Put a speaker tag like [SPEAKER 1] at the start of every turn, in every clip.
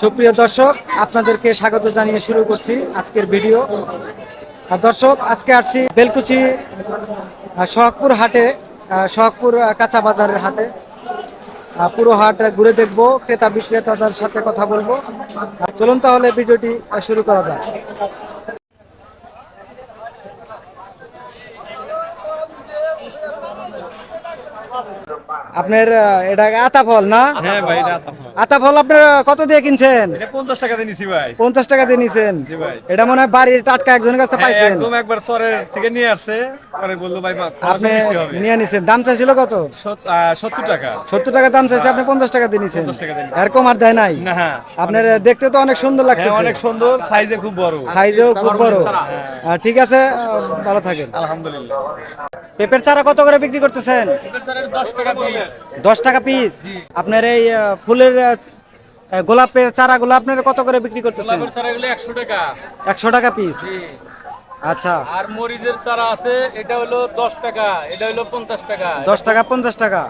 [SPEAKER 1] সুপ্রিয় দর্শক, আপনাদেরকে স্বাগত জানিয়ে শুরু করছি আজকের ভিডিও। আর দর্শক, আজকে আসছি বেলকুচি শহকপুর হাটে শহকপুর কাঁচা বাজারের হাটে। পুরো হাট ঘুরে দেখব, ক্রেতা বিক্রেতাদের সাথে কথা বলব। চলুন তাহলে ভিডিওটি শুরু করা যাক। আপনার এটা আতা ফল না?
[SPEAKER 2] হ্যাঁ ভাই আতা ফল।
[SPEAKER 1] আপনার কত দিয়ে কিনছেন?
[SPEAKER 2] এটা পঞ্চাশ টাকা দিয়ে নিছি ভাই।
[SPEAKER 1] পঞ্চাশ টাকা দিয়ে নিছেন?
[SPEAKER 2] জি ভাই।
[SPEAKER 1] এটা মনে হয় বাড়ির টাটকা একজনের কাছে
[SPEAKER 2] হ্যাঁ,
[SPEAKER 1] পাইছেন।
[SPEAKER 2] একদম একবার সরের থেকে নিয়ে আসছে পরে বলল ভাই
[SPEAKER 1] আপনি নিয়ে নিছেন। দাম চাইছিল কত?
[SPEAKER 2] সত্তর টাকা।
[SPEAKER 1] সত্তর টাকা দাম চাইছে আপনি পঞ্চাশ টাকা দিয়ে নিছেন।
[SPEAKER 2] 50 টাকা দিয়ে
[SPEAKER 1] এরকম আর দেয় নাই?
[SPEAKER 2] না হ্যাঁ।
[SPEAKER 1] আপনার দেখতে তো অনেক সুন্দর
[SPEAKER 2] হ্যাঁ
[SPEAKER 1] লাগতেছে।
[SPEAKER 2] অনেক সুন্দর সাইজে খুব বড়।
[SPEAKER 1] সাইজও খুব বড়। ঠিক আছে ভালো থাকেন।
[SPEAKER 2] আলহামদুলিল্লাহ।
[SPEAKER 1] পেঁপের চারা কত করে বিক্রি করতেছেন?
[SPEAKER 2] দশ টাকা
[SPEAKER 1] দশ টাকা পিস আপনার এই ফুলের গোলাপের চারাগুলো আপনার কত করে বিক্রি করতেছেন?
[SPEAKER 3] একশো টাকা।
[SPEAKER 1] একশো টাকা পিস আচ্ছা।
[SPEAKER 3] আর মরিচের চারা আছে এটা হলো দশ টাকা এটা হলো পঞ্চাশ টাকা।
[SPEAKER 1] দশ টাকা পঞ্চাশ টাকা।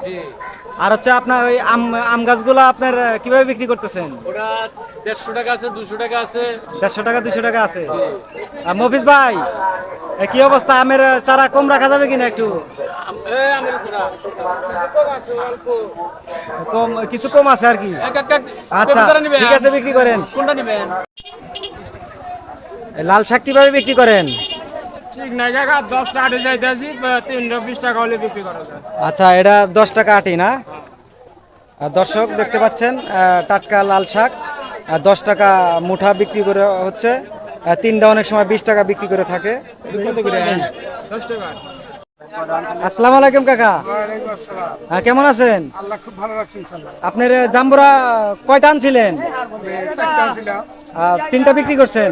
[SPEAKER 1] আর হচ্ছে আপনার ওই আম আম গাছগুলো আপনার কীভাবে বিক্রি করতেছেন?
[SPEAKER 3] ওটা দেড়শো টাকা আছে দুশো টাকা আছে।
[SPEAKER 1] দেড়শো টাকা দুশো টাকা আছে। মফিজ ভাই কি অবস্থা? আমের চারা কম রাখা যাবে কিনা একটু। কম কিছু কম আছে আর কি?
[SPEAKER 3] এক এক এক
[SPEAKER 1] আচ্ছা? ঠিক আছে বিক্রি করেন।
[SPEAKER 3] কোনটা নিবেন?
[SPEAKER 1] লাল শাক কীভাবে বিক্রি করেন?
[SPEAKER 4] ঠিক নাই কাকা দশ টাকা আটে চাইতেছি তিনশো বিশ টাকা হলে বিক্রি করা যায়।
[SPEAKER 1] আচ্ছা এটা দশ টাকা আটি না? আর দর্শক দেখতে পাচ্ছেন টাটকা লাল শাক আর দশ টাকা মুঠা বিক্রি করে হচ্ছে আর তিনটা অনেক সময় বিশ টাকা বিক্রি করে থাকে।
[SPEAKER 4] দশ টাকা।
[SPEAKER 1] আসসালামু আলাইকুম কাকা। হ্যাঁ কেমন আছেন?
[SPEAKER 4] আল্লাহ খুব ভালো রাখছেন
[SPEAKER 1] আপনার জাম্বুরা কয়টা আনছিলেন? তিনটা বিক্রি করছেন?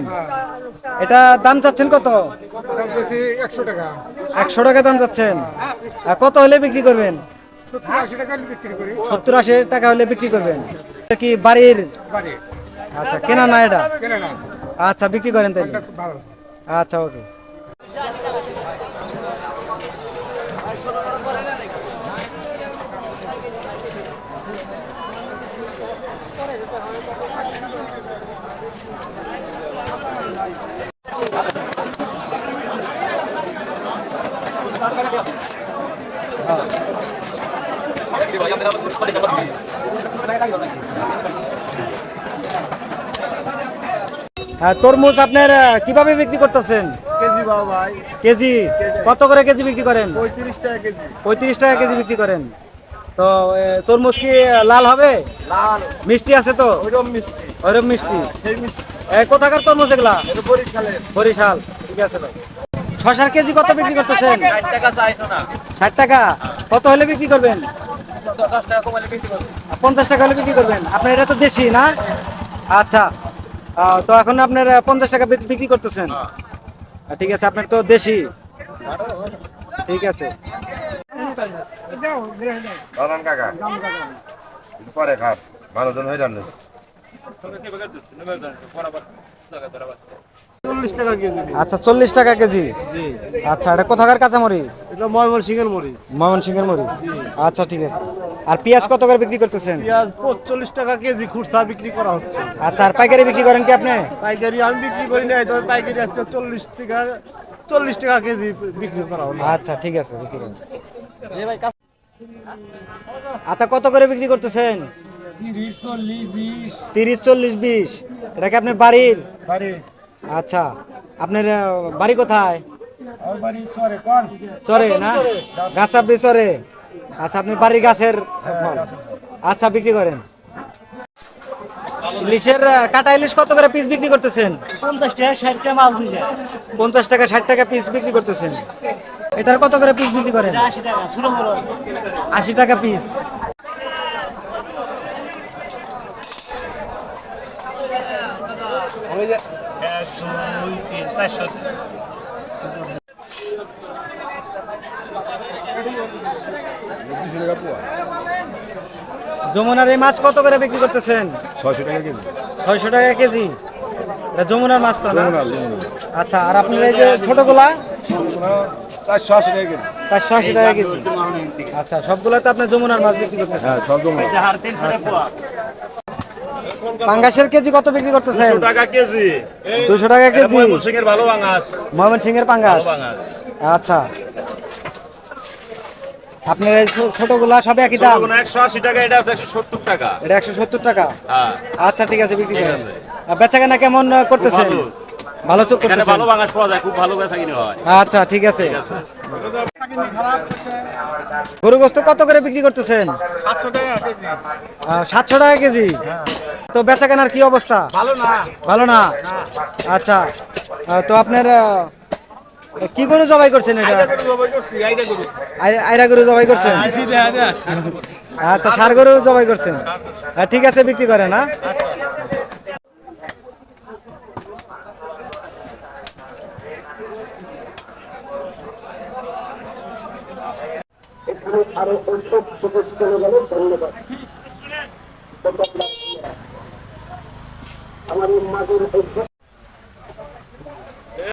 [SPEAKER 1] এটা দাম চাচ্ছেন কত?
[SPEAKER 4] একশো টাকা।
[SPEAKER 1] একশো টাকা দাম চাচ্ছেন। কত হলে বিক্রি করবেন?
[SPEAKER 4] সত্তর আশি টাকা হলে বিক্রি
[SPEAKER 1] করবেন। এটা কি বাড়ির? আচ্ছা কেনা না এটা? আচ্ছা বিক্রি করেন তাই আচ্ছা ওকে। তরমুজ আপনার কীভাবে বিক্রি করতেছেন?
[SPEAKER 4] কেজি বাবা ভাই।
[SPEAKER 1] কেজি। কত করে কেজি বিক্রি করেন?
[SPEAKER 4] পঁয়ত্রিশ টাকা কেজি।
[SPEAKER 1] পঁয়ত্রিশ টাকা কেজি বিক্রি করেন। তো তরমুজ কি লাল হবে?
[SPEAKER 4] লাল।
[SPEAKER 1] মিষ্টি আছে তো?
[SPEAKER 4] ওইরকম মিষ্টি।
[SPEAKER 1] ওইরকম মিষ্টি?
[SPEAKER 4] সেই
[SPEAKER 1] কোথাকার তরমুজ এগুলা?
[SPEAKER 4] বরিশালের।
[SPEAKER 1] বরিশাল ঠিক আছে ভাই। শশার কেজি কত বিক্রি করতেছেন? ষাট টাকা কত হলে বিক্রি করবেন? পঞ্চাশ টাকা হলে বিক্রি করবেন? আপনার এটা তো দেশি না? আচ্ছা। তো এখন আপনার পঞ্চাশ টাকা বিক্রি করতেছেন। ঠিক আছে আপনার তো দেশি। ঠিক আছে।
[SPEAKER 5] বানান কাকা। পরে খাপ ভালো জন হয়ে রান্না
[SPEAKER 4] চল্লিশ টাকা কেজি
[SPEAKER 1] আচ্ছা চল্লিশ টাকা কেজি? আচ্ছা এটা কোথাকার কাঁচামরিচ?
[SPEAKER 4] এটা ময়মন সিংহের মরিচ।
[SPEAKER 1] ময়মন সিংহের মরিচ আচ্ছা ঠিক আছে। আর পেঁয়াজ কত করে বিক্রি করতেছেন?
[SPEAKER 4] পেঁয়াজ চল্লিশ টাকা কেজি খুচরা বিক্রি করা হচ্ছে।
[SPEAKER 1] আচ্ছা আর পাইকারি বিক্রি করেন কি আপনি?
[SPEAKER 4] পাইকারি আমি বিক্রি করি না তবে পাইকারি আজকে চল্লিশ টাকা চল্লিশ টাকা কেজি বিক্রি করা হলো।
[SPEAKER 1] আচ্ছা ঠিক আছে বিক্রি করেন আচ্ছা কত করে বিক্রি করতেছেন?
[SPEAKER 4] তিরিশ চল্লিশ বিশ।
[SPEAKER 1] এটা কি আপনার বাড়ির? আচ্ছা আপনার বাড়ি কোথায়?
[SPEAKER 4] চরে
[SPEAKER 1] না? গাছ আপনি চরে। আচ্ছা আপনি বাড়ির গাছের আচ্ছা বিক্রি করেন। ইলিশের কাটা ইলিশ কত করে পিস বিক্রি করতেছেন?
[SPEAKER 4] পঞ্চাশ টাকা ষাট টাকা
[SPEAKER 1] পঞ্চাশ টাকা ষাট টাকা পিস বিক্রি করতেছেন। এটার কত করে পিস বিক্রি করেন?
[SPEAKER 4] আশি টাকা
[SPEAKER 1] পিস যমুনার এই মাছ কত করে বিক্রি করতেছেন?
[SPEAKER 5] ছয়শো টাকা কেজি।
[SPEAKER 1] ছয়শো টাকা কেজি। এটা যমুনার মাছ তো না? আচ্ছা আর আপনার এই যে ছোটগুলা?
[SPEAKER 5] চারশো আশি টাকা কেজি।
[SPEAKER 1] চারশো আশি টাকা কেজি। আচ্ছা সবগুলো তো আপনার যমুনার মাছ বিক্রি করতেছেন?
[SPEAKER 5] হ্যাঁ সব
[SPEAKER 4] পোয়া।
[SPEAKER 1] পাঙ্গাসের কেজি কত বিক্রি করতেছেন?
[SPEAKER 6] টাকা কেজি।
[SPEAKER 1] দুশো টাকা কেজি?
[SPEAKER 6] ভালো
[SPEAKER 1] ময়মন পাঙ্গাস? আচ্ছা। আপনার এই ছো- ছোটগুলা সব একই দাম?
[SPEAKER 6] একশো আশি টাকা এটা আছে একশো সত্তর টাকা।
[SPEAKER 1] এটা একশো সত্তর টাকা?
[SPEAKER 6] হ্যাঁ।
[SPEAKER 1] আচ্ছা ঠিক আছে বিক্রি করেন।
[SPEAKER 6] আছে।
[SPEAKER 1] আর বেচা কেনা কেমন করতেছেন?
[SPEAKER 6] ভালো।
[SPEAKER 1] ভালো। চোখ
[SPEAKER 6] এখানে
[SPEAKER 1] করতেছেন?
[SPEAKER 6] ভালো বাঙাস পাওয়া যায় খুব ভালো বেচা কিনে হয়।
[SPEAKER 1] আচ্ছা ঠিক আছে। গরু গোস্ত কত করে বিক্রি করতেছেন?
[SPEAKER 4] সাতশো টাকা কেজি।
[SPEAKER 1] সাতশো টাকা কেজি? তো বেচা কেনার কি অবস্থা?
[SPEAKER 4] ভালো না।
[SPEAKER 1] ভালো না? আচ্ছা তো আপনার কি গরু জবাই করছেন এটা? আই- আইরা গরু জবাই করছেন? আচ্ছা সার গরু জবাই করছেন। ঠিক আছে বিক্রি করেন হ্যাঁ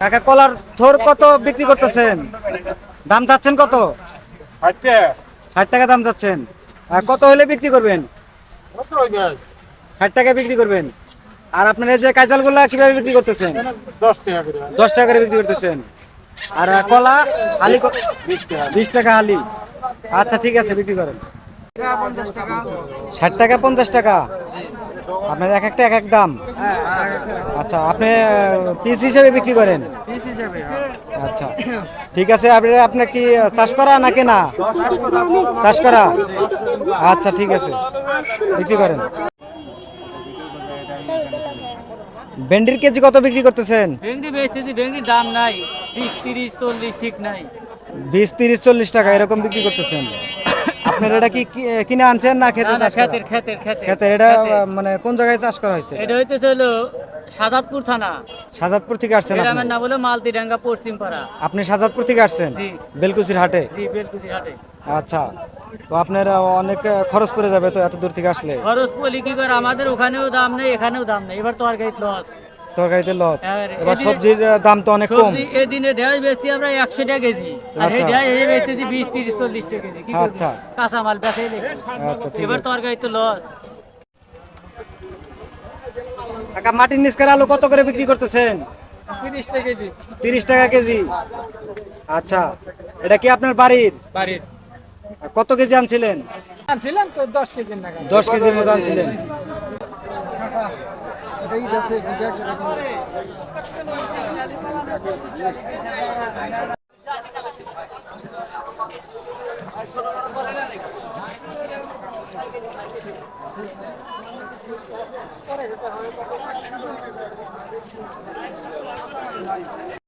[SPEAKER 1] কাকা কলার থোর কত বিক্রি করতেছেন? দাম চাচ্ছেন কত? ষাট টাকা দাম চাচ্ছেন। আর কত হলে বিক্রি করবেন? ষাট টাকা বিক্রি করবেন। আর আপনার এই যে কাঁচালগুলা কীভাবে বিক্রি করতেছেন? দশ টাকা করে বিক্রি করতেছেন। আর কলা হালি বিশ টাকা। হালি। আচ্ছা ঠিক আছে বিক্রি করেন। ষাট টাকা পঞ্চাশ টাকা। আপনার এক একটা এক এক দাম। আচ্ছা আপনি পিস হিসেবে বিক্রি করেন? আচ্ছা ঠিক আছে আপনি আপনার কি চাষ করা নাকি না? চাষ করা? আচ্ছা ঠিক আছে বিক্রি করেন। ভেন্ডির কেজি কত বিক্রি করতেছেন?
[SPEAKER 7] ভেন্ডি বেচতেছি ভেঙ্গির দাম নাই। বিশ তিরিশ চল্লিশ ঠিক নাই।
[SPEAKER 1] বিশ তিরিশ চল্লিশ টাকা এরকম বিক্রি করতেছেন। আপনার এটা কি কিনে আনছেন না খেতে চাষ?
[SPEAKER 7] খেতের খেতের খেতের।
[SPEAKER 1] এটা মানে কোন জায়গায় চাষ করা হয়েছে?
[SPEAKER 7] এটা হইতে হলো সাজাদপুর থানা।
[SPEAKER 1] সাজাদপুর থেকে আসছেন আপনি?
[SPEAKER 7] গ্রামের নাম হলো মালতিডাঙ্গা পশ্চিম পাড়া
[SPEAKER 1] আপনি সাজাদপুর থেকে আসছেন। বেলকুচির হাটে?
[SPEAKER 7] জি বেলকুচি হাটে।
[SPEAKER 1] আচ্ছা তো আপনার অনেক খরচ পড়ে যাবে তো এত দূর থেকে আসলে?
[SPEAKER 7] খরচ পলি কি করে আমাদের ওখানেও দাম নেই এখানেও দাম নেই। এবার তো আর গাইত লস
[SPEAKER 1] তরকারিতে লস এবার সবজির দাম তো অনেক কম।
[SPEAKER 7] সবজি এদিনে ঢেঁড়স বেচছি আমরা একশো টাকা কেজি। আর এই
[SPEAKER 1] আচ্ছা।
[SPEAKER 7] এই বেচতেছি বিশ তিরিশ চল্লিশ টাকা কেজি। কি
[SPEAKER 1] আচ্ছা।
[SPEAKER 7] কাঁচা মাল বেচাই দেখি
[SPEAKER 1] আচ্ছা
[SPEAKER 7] এবার
[SPEAKER 1] আছে।
[SPEAKER 7] তো আর গাইত লস
[SPEAKER 1] কাকা মাটির নিচকার আলু কত করে বিক্রি করতেছেন?
[SPEAKER 3] তিরিশ টাকা কেজি।
[SPEAKER 1] তিরিশ টাকা কেজি। আচ্ছা এটা কি আপনার বাড়ির?
[SPEAKER 3] বাড়ির।
[SPEAKER 1] কত কেজি আনছিলেন?
[SPEAKER 3] আনছিলেন তো দশ কেজি
[SPEAKER 1] দশ কেজির মতো আনছিলেন।